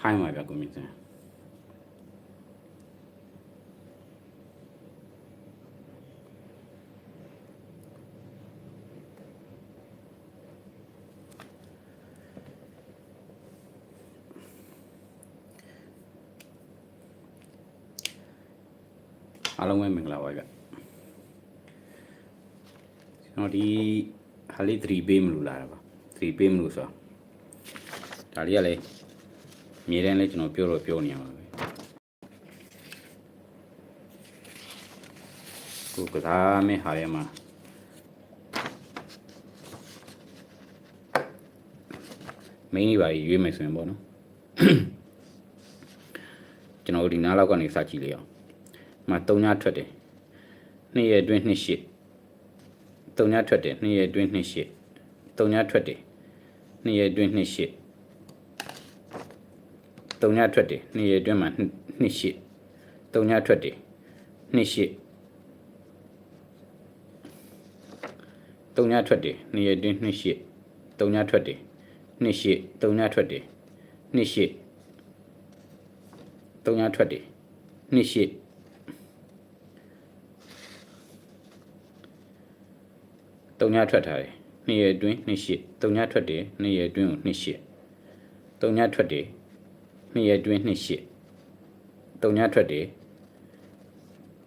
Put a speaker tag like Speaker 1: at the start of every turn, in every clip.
Speaker 1: ဟိုင်းပါဗျကိုမြင့်စံအားလုံးပဲမင်္ဂလာပါဗျကျွန်တော်ဒီဟာလေး3ပေးမလို့လာတာပါ3ပေးမလို့ဆိုတော့ဒါလေးကလည်း အမြဲတမ်းလည်းကျွန်တော်ပြောတော့ပြောနေရပါပဲကိုကစားမဲ့ဟာထဲမှာမင်းကြီးပါရွေးမယ်ဆိုရင်ပေါ့နော်ကျွန်တော်တို့ဒီနားလောက်ကနေစကြည့်လိုက်အောင်မှာ3ညထွက်တယ်နှစ်ရက်အတွင်းနှစ်ရှစ်3ညထွက်တယ်နှစ်ရက်အတွင်းနှစ်ရှစ်3ညထွက်တယ်နှစ်ရက်အတွင်းနှစ်ရှစ် 3ညထွက်တယ်နှစ်ရက်အတွင်းမှာနှစ်ရှစ်3ညထွက်တယ်နှစ်ရှစ်3ညထွက်တယ်နှစ်ရက်အတွင်းနှစ်ရှစ်3ညထွက်တယ်နှစ်ရှစ်3ညထွက်တယ်နှစ်ရှစ်3ညထွက်တယ်နှစ်ရှစ်တုံညထွက်ထားတယ်နှစ်ရက်အတွင်းနှစ်ရှစ်တုံညထွက်တယ်နှစ်ရက်အတွင်းကိုနှစ်ရှစ်တုံညထွက်တယ် နှစ်ရက်အတွင်းနှစ်ရှစ်တုံညထွက်တယ်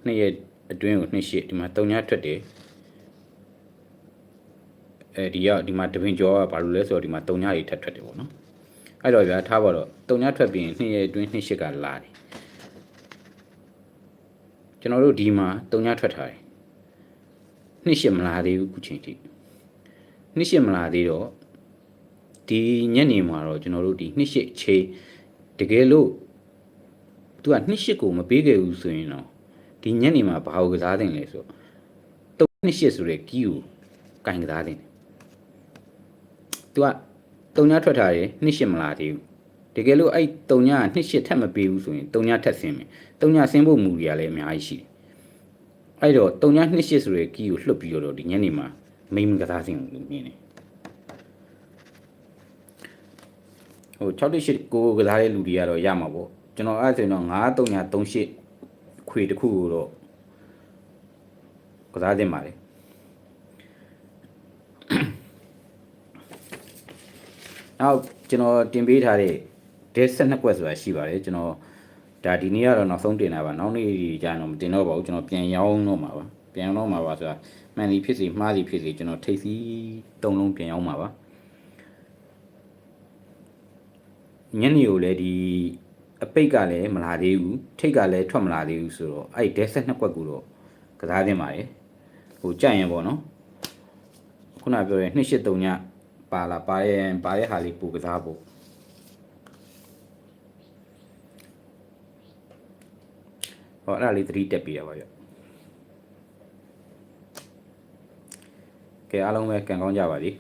Speaker 1: နှစ်ရက်အတွင်းကိုနှစ်ရှစ်ဒီမှာတုံညထွက်တယ်အဲဒီကဒီမှာတပင်ကျော်ကဘာလို့လဲဆိုတော့ဒီမှာတုံညကြီးထပ်ထွက်တယ်ပေါ့နော်အဲ့တော့ဗျာထားပါတော့တုံညထွက်ပြီးရင်နှစ်ရက်အတွင်းနှစ်ရှစ်ကလာတယ်ကျွန်တော်တို့ဒီမှာတုံညထွက်ထားတယ်နှစ်ရှစ်မလာသေးဘူးခုချိန်ထိနှစ်ရှစ်မလာသေးတော့ဒီညနေမှာတော့ကျွန်တော်တို့ဒီနှစ်ရှစ်ချေ တကယ်လို့သူကနှစ်ရှစ်ကိုမပေးခဲ့ဘူးဆိုရင်တော့ဒီညနေမှာဘာကိုကစားတင်လဲဆိုတော့နှစ်ရှစ်ဆိုတဲ့ကီးကိုကင်ကစားတင်တယ်သူကတုံညာထွက်ထားတယ်နှစ်ရှစ်မလာသေးဘူးတကယ်လို့အဲ့တုံညာကနှစ်ရှစ်ထပ်မပေးဘူးဆိုရင်တုံညာထပ်ဆင်းမယ်တုံညာဆင်းဖို့မူတွေကလည်းအများကြီးရှိတယ်အဲ့တော့တုံညာ28ဆိုတဲ့ကီးကိုလှုပ်ပြီးတော့ဒီညနေမှာမိမကစားစင်ကိုမြင်တယ် ဟို68ကိုကစားတဲ့လူတွေကတော့ရမှာပေါ့ကျွန်တော်အဲ့ဒါဆိုရင်တော့93938ခွေတစ်ခုကိုတော့ကစားတင်ပါလေနောက်ကျွန်တော်တင်ပေးထားတဲ့ dead set နှစ်ကွက်ဆိုတာရှိပါတယ်ကျွန်တော်ဒါဒီနေ့ကတော့နောက်ဆုံးတင်တာပါနောက်နေ့ကျရင်တော့မတင်တော့ပါဘူးကျွန်တော်ပြန်ရောင်းတော့မှာပါပြန်ရောင်းတော့မှာပါဆိုတာမှန်စီဖြစ်စီမှားစီဖြစ်စီကျွန်တော်ထိတ်စီတုံလုံးပြန်ရောင်းမှာပါ ညနေကိုလည်းဒီအပိတ်ကလည်းမလာသေးဘူးထိတ်ကလည်းထွက်မလာသေးဘူးဆိုတော့အဲ့ဒက်ဆက်နှစ်ကွက်ကူတော့ကစားသင့်ပါတယ်ဟိုကြက်ရင်ပေါ့နော်ခုနပြောတဲ့283ညပါလာပါရဲ့ပါရဲ့ဟာလေးပူကစားဖို့ဟောအဲ့ဒါလေးသတိတက်ပြရပါဗျကဲအားလုံးပဲကံကောင်းကြပါသည်